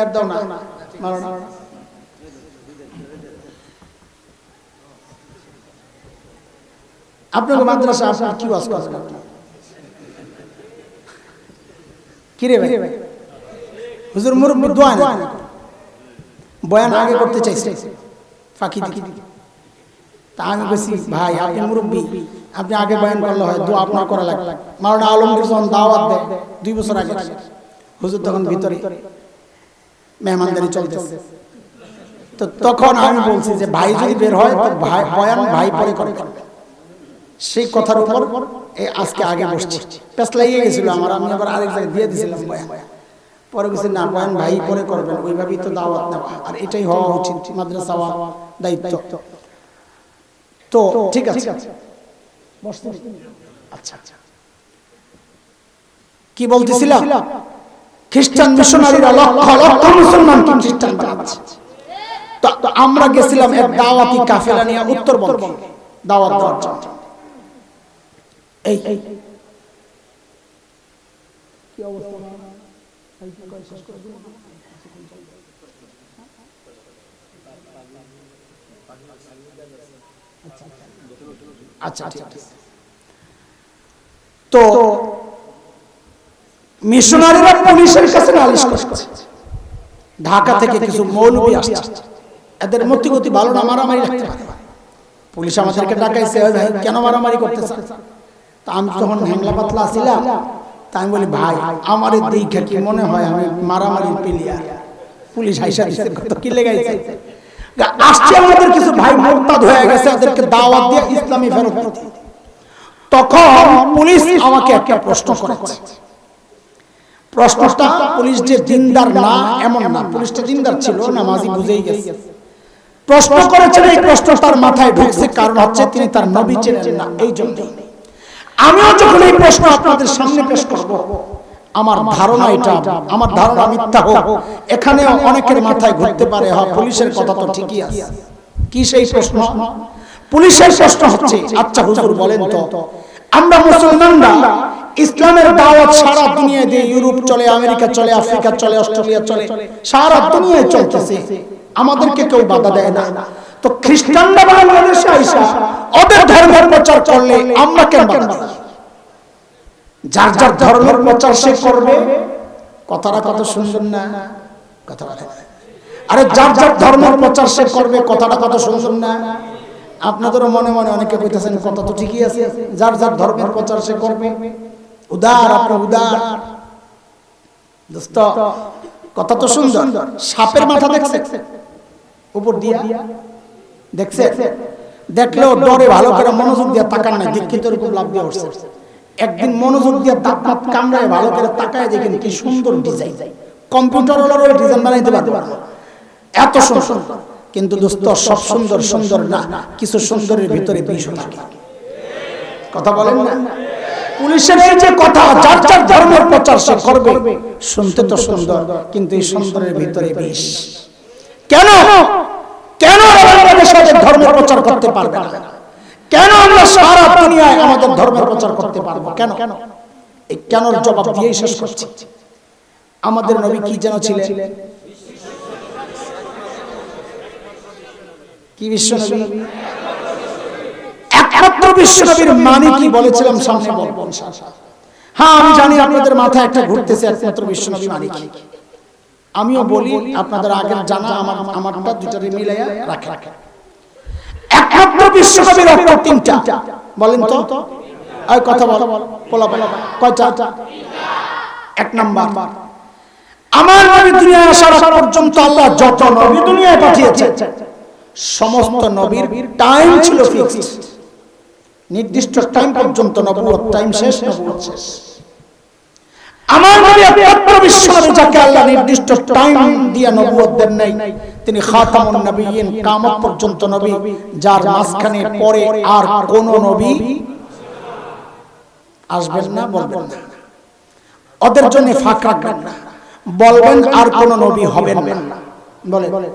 আর দাও না। মারো না। আপনাকে মাদ্রাসা আপনার কি ওয়াজ করেন? আপনি কি রে ভাই? হুজুর দোয়া বয়ান আগে করতে চাইছে। ফাঁকি দিকে তা আমি বলছি ভাই আপনি মুরব্বী। আপনি আগে বয়ান করলে হয় দোয়া আপনার করা লাগে। মাওলানা আলমগীর যখন দাওয়াত দেয় দুই বছর আগে। হুজুর তখন ভিতরে। মেহমানদারি চলতেছে। তো তখন আমি বলছি যে ভাই যদি বের হয় তো ভাই বয়ান ভাই পরে করে করবে সেই কথার উপর এই আজকে আগে বসছি। পেস লাগিয়ে গেছিল আমার। আমি আবার আরেক জায়গায় দিয়ে দিয়েছিলাম বয়ান। পরে বলছি না বয়ান ভাই পরে করবেন। ওইভাবেই তো দাওয়াত নেওয়া। আর এটাই হওয়া উচিত মাদ্রাসা হওয়া দায়িত্ব। তো ঠিক আছে। আচ্ছা আচ্ছা। কি বলতেছিলাম? খ্রিস্টান মিশনারিরা লক্ষ লক্ষ মুসলমানকে খ্রিস্টান বানাচ্ছে? তো আমরা গেছিলাম এক দাওয়াতি কাফেলা নিয়ে উত্তরবঙ্গ। দাওয়াত দেওয়ার জন্য। এই এই। আচ্ছা আচ্ছা। তো মিশনারিরা পুলিশের কাছে নালিশ করছে। ঢাকা থেকে কিছু মৌলবী আসছে। এদের মতিগতি ভালো না মারামারি রাখতে পারে পুলিশ আমাদেরকে ডাকাইছে ভাই কেন মারামারি করতেছে তা আমি তখন হ্যাংলা পাতলা ছিলাম তা আমি বলি ভাই আমার এই দিকে কি মনে হয় আমি মারামারি প্লেয়ার পুলিশ হাইসা দিছে কত কি লেগাইছে। আসছে আমাদের কিছু ভাই মোরতাদ হয়ে গেছে ওদেরকে দাওয়াত দিয়ে ইসলামী ফেরত। তখন পুলিশ আমাকে একটা প্রশ্ন করেছে। প্রশ্নটা পুলিশ যে দিনদার না, এমন না। পুলিশটা দিনদার ছিল, নামাজি বুঝেই গেছে। প্রশ্ন করেছেন এই প্রশ্ন তার মাথায় ঢুকছে, কারণ হচ্ছে তিনি তার নবী চেনেন না, এই জন্য আমিও যখন এই প্রশ্ন আপনাদের সামনে পেশ করব, আমার ধারণা এটা, আমার ধারণা মিথ্যা হোক, এখানেও অনেকের মাথায় ঘুরতে পারে হ্যাঁ পুলিশের কথা তো ঠিকই আছে। কি সেই প্রশ্ন? পুলিশের প্রশ্ন হচ্ছে আচ্ছা হুজুর বলেন তো, আমরা মুসলমানরা ইসলামের দাওয়াত সারা দুনিয়ায় দিয়ে ইউরোপ চলে আমেরিকা চলে আফ্রিকা চলে অস্ট্রেলিয়া চলে সারা দুনিয়ায় চলতেছে। আমাদেরকে কেউ বাধা দেয় না। তো খ্রিস্টানরা বাংলাদেশে আইসা ওদের ধর্মের প্রচার করলে আমরা কেন? যার যার ধর্মের প্রচার সে করবে কথাটা কত সুন্দর না? কথাটা আরে যার যার ধর্মের প্রচার সে করবে কথাটা কত সুন্দর না? আপনাদেরও মনে মনে অনেকে কইতেছেন কথা তো ঠিকই আছে। যার যার ধর্মের প্রচার সে করবে উদার আপনি উদার। দোস্ত কথা তো সুন্দর। সাপের মাথা দেখছে? উপর দিয়া দেখছে? দেখলেও ডরে ভালো করে মনোযোগ দিয়ে তাকান না দীক্ষিত এরকম লাভ দিয়ে উঠছে। একদিন মনোযোগ দিয়ে দাঁত দাঁত কামড়ায় ভালো করে তাকায় দেখেন কি সুন্দর ডিজাইন কম্পিউটার ওই ডিজাইন বানাইতে পারবে। না। এত সুন্দর। কিন্তু দোস্ত সব সুন্দর সুন্দর না। কিছু সুন্দরের ভিতরে বিষও থাকে। কথা বলেন না? পুলিশের এই যে কথা যার যার ধর্মের প্রচার সে করবে শুনতে তো সুন্দর কিন্তু এই সুন্দরের ভিতরে বিষ কেন? কেন ওদের ধর্মের প্রচার করতে পারবে না? কেন আমরা সারা দুনিয়ায় আমাদের ধর্মের প্রচার করতে পারব? কেন কেন? এই কেনর জবাব দিয়েই শেষ করছি। আমাদের নবী কি যেন ছিলেন? কি বিশ্ব নবী? একমাত্র বিশ্ব নবীর মানে কি বলেছিলাম সামনে বলব হ্যাঁ আমি জানি আপনাদের মাথায় একটা ঘুরতেছে একমাত্র বিশ্ব নবী মানে কি আমিও বলি আপনাদের আগের জানা আমার আমারটা দুটারে মিলাইয়া রাখে রাখে একমাত্র বিশ্ব নবীর অর্থ তিনটা। বলেন তো। ওই কথা বল। বলা। বলা কয়টা? এক নাম্বার। আমার নবী দুনিয়ায় আসার পর্যন্ত আল্লাহ যত নবী দুনিয়ায় পাঠিয়েছে সমস্ত নবীর টাইম ছিল ফিক্সড নির্দিষ্ট টাইম পর্যন্ত নবুয়ত টাইম শেষ নবুয়ত শেষ। আমার নবী একমাত্র বিশ্ব যাকে আল্লাহ নির্দিষ্ট টাইম দিয়ে নবুয়ত দেন নাই তিনি খাতামুন নবিয়িন কিয়ামত পর্যন্ত নবী যার মাঝখানে পরে আর কোন নবী আসবেন না বলবেন না। ওদের জন্য ফাঁক রাখবেন না। বলবেন আর কোন নবী হবেন না। বলে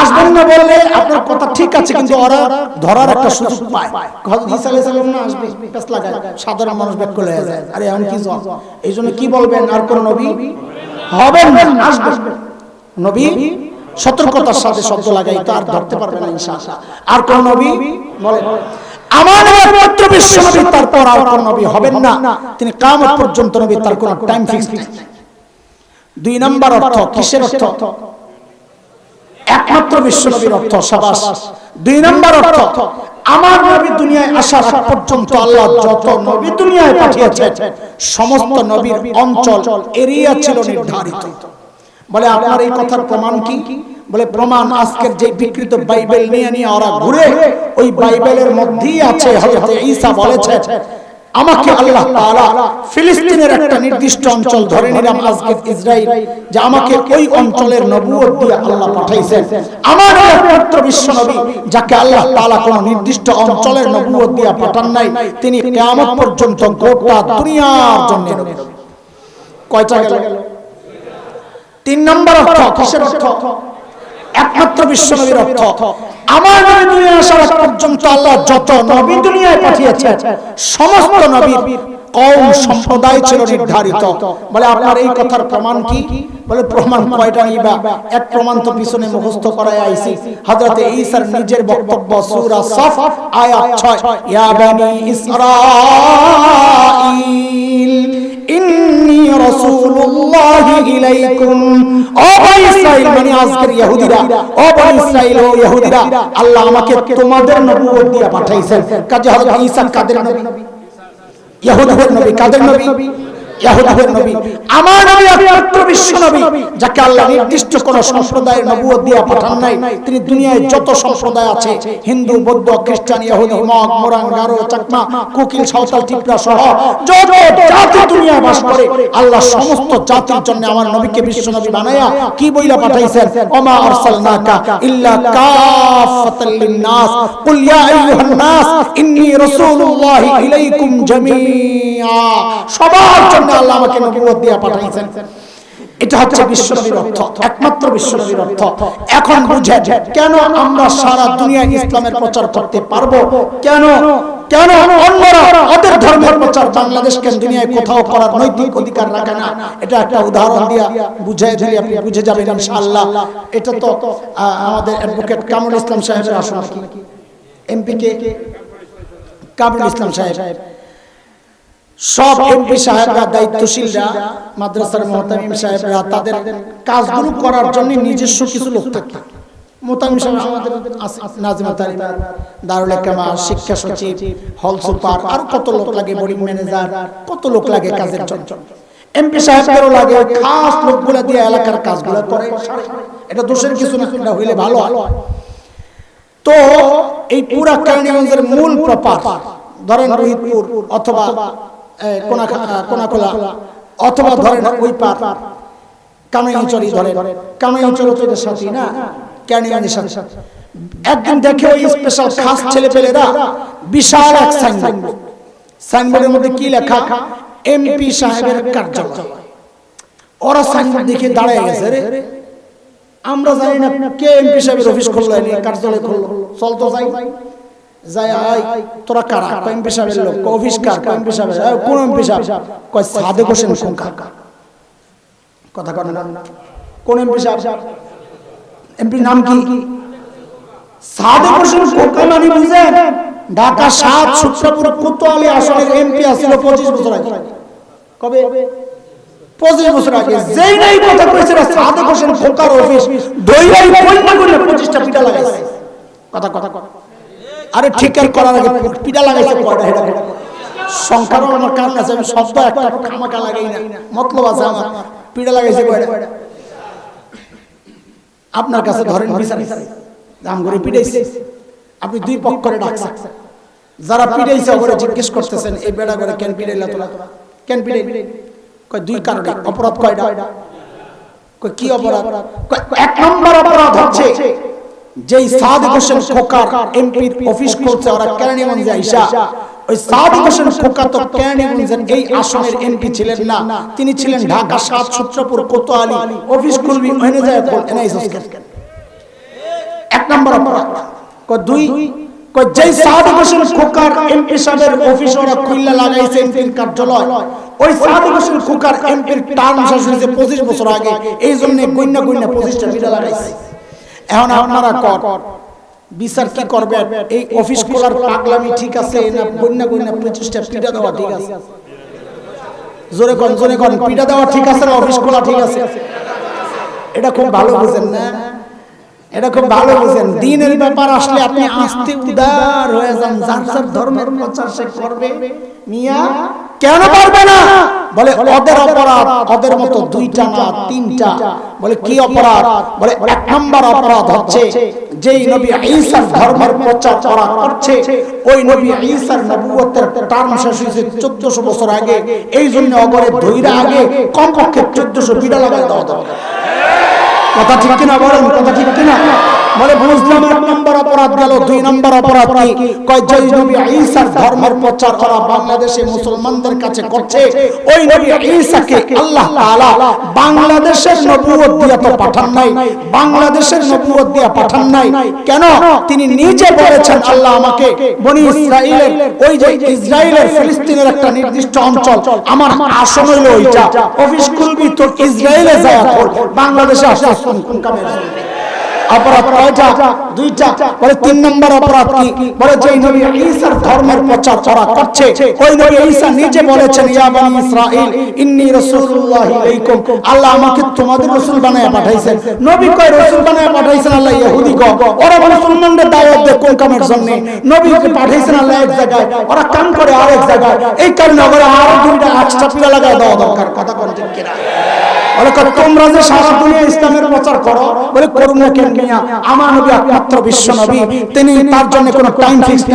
আসবেন না বললে আপনার কথা ঠিক আছে, কিন্তু ওরা ধরার একটা সুযোগ পায়। হযরত ঈসা আলাইহিস সালাম না আসবে পেছ লাগায়, সাধারণ মানুষ ব্যাক করে যায়। আরে, এমন কি জবাব এই জন্য কি বলবেন? আর কোন নবী? হবেন না, আসবেন। নবী সতর্কতার সাথে শব্দ লাগাই তো আর ধরতে পারবে না, ইনশাআল্লাহ। আর কোন নবী? বলে আমার নবী মাত্র বিশ্ব নবী, তারপর আর কোন নবী হবেন না। তিনি কিয়ামত পর্যন্ত নবী, তার কোন টাইম ফিক্স নেই। দুই নাম্বার অর্থ, কিসের অর্থ? একমাত্র বিশ্ব নবীর অর্থ সাবাস। দুই নাম্বার অর্থ, আমার নবী দুনিয়ায় আসার আগ পর্যন্ত আল্লাহ যত নবী দুনিয়ায় পাঠিয়েছেন, সমস্ত নবীর অঞ্চল এরিয়া ছিল নির্ধারিত। বলে, আপনার এই কথার প্রমাণ কি? বলে, প্রমাণ আজকের যে বিকৃত বাইবেল নিয়ে নিয়ে ওরা ঘুরে, ওই বাইবেলের মধ্যেই আছে হযরত ঈসা বলেছেন আমাকে আল্লাহ তাআলা ফিলিস্তিনের একটা নির্দিষ্ট অঞ্চল ধরে নিলাম আজকে ইসরায়েল যে আমাকে ওই অঞ্চলের নবুয়ত দিয়ে আল্লাহ পাঠাইছেন। আমার একমাত্র বিশ্ব নবী যাকে আল্লাহ তাআলা কোন নির্দিষ্ট অঞ্চলের নবুয়ত দিয়ে পাঠান নাই তিনি কিয়ামত পর্যন্ত গোটা দুনিয়ার জন্য নবী। কয়টা গেল? তিন নম্বর অর্থ কিসের অর্থ? একমাত্র বিশ্ব নবীর অর্থ। আমার নবী দুনিয়া আসার পর্যন্ত আল্লাহ যত নবী দুনিয়ায় পাঠিয়েছেন, সমস্ত নবীর কওম সম্প্রদায় ছিল নির্ধারিত। বলে, আপনার এই কথার প্রমাণ কি? বলে, প্রমাণ কয়টা নিবা? এক প্রমাণ তো পিছনে মুখস্থ করায় আইছি। হযরত ঈসার নিজের বক্তব্য সূরা সফ, আয়াত 6 ইয়া বানি ইসরাঈল ইন্নী রাসূলুল্লাহি ইলাইকুম। ও বনি ইসরাইল মানে আজকের ইহুদিরা, ও বনি ইসরাইল ও ইহুদিরা, আল্লাহ আমাকে তোমাদের নবুয়ত দিয়ে পাঠাইছেন। কাদের নবী? ইহুদিদের নবী আমার নবী একমাত্র বিশ্ব নবী যাকে আল্লাহ নির্দিষ্ট কোন সম্প্রদায়ের নবুয়ত দিয়ে পাঠান নাই। তিনি দুনিয়ায় যত সম্প্রদায় আছে হিন্দু বৌদ্ধ খ্রিস্টান ইহুদি মগ মোরাং গারো চাকমা কুকিল সাঁওতাল টিপরা সহ যত জাতি দুনিয়ায় বাস করে আল্লাহ সমস্ত জাতির জন্য আমার নবীকে বিশ্ব নবী বানায়া কি বইলা পাঠাইছেন? ওমা আরসালনাকা ইল্লা কাফাতাল লিন্নাস। কুল ইয়া আইয়ুহান নাস ইন্নী রাসূলুল্লাহি ইলাইকুম জামিআ সবার জন্য আল্লাহ আমাকে নবুয়ত দিয়ে পাঠাইছেন। এটা হচ্ছে বিশ্বনবীর অর্থ, একমাত্র বিশ্বনবীর অর্থ। এখন বুঝে কেন আমরা সারা দুনিয়া ইসলামের প্রচার করতে পারব? কেন? কেন অন্যরা ওদের ধর্মের প্রচার বাংলাদেশ দুনিয়ায় কোথাও করার নৈতিক অধিকার রাখে না? এটা একটা উদাহরণ দিয়া বুঝে দিলে আপনি বুঝে যাবেন, ইনশাআল্লাহ। এটা তো আমাদের অ্যাডভোকেট কামরুল ইসলাম সাহেবের আসন এমপি কে কামরুল ইসলাম সাহেব। সব এমপি সাহেবরা দায়িত্বশীলরা মাদ্রাসার মোহতামিম সাহেবরা তাদের কাজগুলো করার জন্য নিজস্ব কিছু লোক থাকে। মোহতামিম সাহেব আমাদের নাজিমা তালিমা দারুল কামা শিক্ষা সচিব হল সুপার আর কত লোক লাগে বোর্ডিং ম্যানেজার কত লোক লাগে কাজের জন্য। এমপি সাহেবদেরও লাগে ওই খাস লোকগুলো দিয়ে এলাকার কাজগুলো করে। এটা দোষের কিছু না এটা হইলে ভালো হয়। তো এই পুরা কেরানীগঞ্জের মূল প্রপার ধরেন রোহিতপুর অথবা অথবা ধরেন ওই পার কামাইচরি ধরেন। কামাইচরি তো এদের সাথী না কেরানীগঞ্জের সাথে। একদিন দেখে ওই স্পেশাল খাস ছেলে পেলেরা বিশাল এক সাইনবোর্ড সাইনবোর্ডের মধ্যে কি লেখা? এমপি সাহেবের কার্যালয়। ওরা সাইনবোর্ড দেখে দাঁড়ায় গেছে রে। আমরা জানি না কে এমপি সাহেবের অফিস খুললো কার্যালয় খুললো চল তো যাই। যাই আই তোরা কারা? এমপি সাহেবের লোক অফিস কার? এমপি সাহেবের কোন এমপি কয় সাদেক হোসেন খোকা কথা কন না। কোন এমপি সাহেব এমপির নাম কি? সাদেক হোসেন খোকা মানে বুঝেন ঢাকা সাত সূত্রপুর কোতোয়ালি আসনের এমপি আসছিল পঁচিশ বছর আগে। কবে? পঁচিশ বছর আগে। যেই নাই কথা কইছে সাদেক হোসেন খোকার অফিস? করে পঁচিশটা পিঠা লাগাইছে। কথা কথা কথা আরে ঠিকার করার আগে পিঠা লাগাইছে কয়টা হেডা সংখ্যারও আমার কারণ আছে আমি শব্দ একটা খামাকা লাগাই না। মতলব আছে আমার। পিঠা লাগাইছে কয়টা আপনার কাছে ধরেন বিচার দাম করে পিটাইছে। আপনি দুই পক্ষ করে ডাকছেন। যারা পিটাইছে ওরে জিজ্ঞেস করতেছেন, এই বেড়া করে কেন পিটাইলা তোরা? কেন পিটাই কয়, দুই কারণে। অপরাধ কয়টা? কয়, কি অপরাধ? এক নম্বর অপরাধ হচ্ছে যেই সাদিক হোসেন খোকার এমপির অফিস করছে, ওরা কেরানীগঞ্জে আইসা, ওই সাদিক হোসেন খোকা তো কেরানীগঞ্জের এই আসনের এমপি ছিলেন না। তিনি ছিলেন ঢাকা সাত সূত্রপুর কোতোয়ালি অফিস খুলবি ওখানে যায় খোল এনআইএস এক নম্বর অপরাধ। দুই যেই সাদিক হোসেন খোকার এমপি সাহেবের অফিস ওরা খুললা লাগাইছে এমপির কার্যালয়, ওই সাদিক হোসেন খোকার এমপির টার্ম শেষ হয়েছে পঁচিশ বছর আগে, এই জন্য গইনা গইনা পঁচিশটা বিড়া লাগাইছে। এখন আপনারা কর। বিচার কি করবে এই অফিস খোলার পাগলামি ঠিক আছে না গইনা গইনা পঁচিশটা পিঠা দেওয়া ঠিক আছে? জোরে কন জোরে কন পিঠা দেওয়া ঠিক আছে না অফিস খোলা ঠিক আছে? এটা খুব ভালো বুঝেন না? এটা খুব ভালো বুঝেন। দিনের ব্যাপার আসলে আপনি আস্তে উদার হয়ে যান। যার যার ধর্মের প্রচার সে করবে। মিয়া কেন পারবে না? বলে ওদের অপরাধ ওদের মতো দুইটা না তিনটা। বলে কি অপরাধ? বলে এক নম্বর অপরাধ হচ্ছে যেই নবী ঈসার ধর্মের প্রচার করা করছে ওই নবী ঈসার নবুয়তের টার্ম শেষ হয়েছে 1400 বছর আগে। এই জন্য অগরে ধৈরা আগে কমপক্ষে 1400 বিড়া লাগাই দেওয়া দরকার কথা ঠিক কিনা বলেন, কথা ঠিক কিনা? বলে বুঝলাম এক নম্বর অপরাধ গেল, দুই নম্বর অপরাধ কি? কয় যে নবী ঈসার ধর্মের প্রচার করা বাংলাদেশে মুসলমানদের কাছে করছে, ওই নবী ঈসাকে আল্লাহ তাআলা বাংলাদেশের নবুয়ত দিয়া তো পাঠান নাই, বাংলাদেশের নবুয়ত দিয়া পাঠান নাই। কেন? তিনি নিজে বলেছেন, আল্লাহ আমাকে বনি ইসরাইলের ওই যে ইসরাইলের ফিলিস্তিনের একটা নির্দিষ্ট অঞ্চল, আমার আসন হইল ওইটা। অফিস খুলবি তোর ইসরায়েলে যায় বাংলাদেশে আসা কোন কামের জন্য? অপরাধ কয়টা দুইটা বলে তিন নম্বর অপরাধ কি? বলে যে নবী ঈসার ধর্মের প্রচার করা কোন আরেক জায়গায়। এই কারণে কোন কিনা? সারা বলে আমার নবী একমাত্র বিশ্ব নবী তিনি তার জন্য কোনো টাইম ফিক্স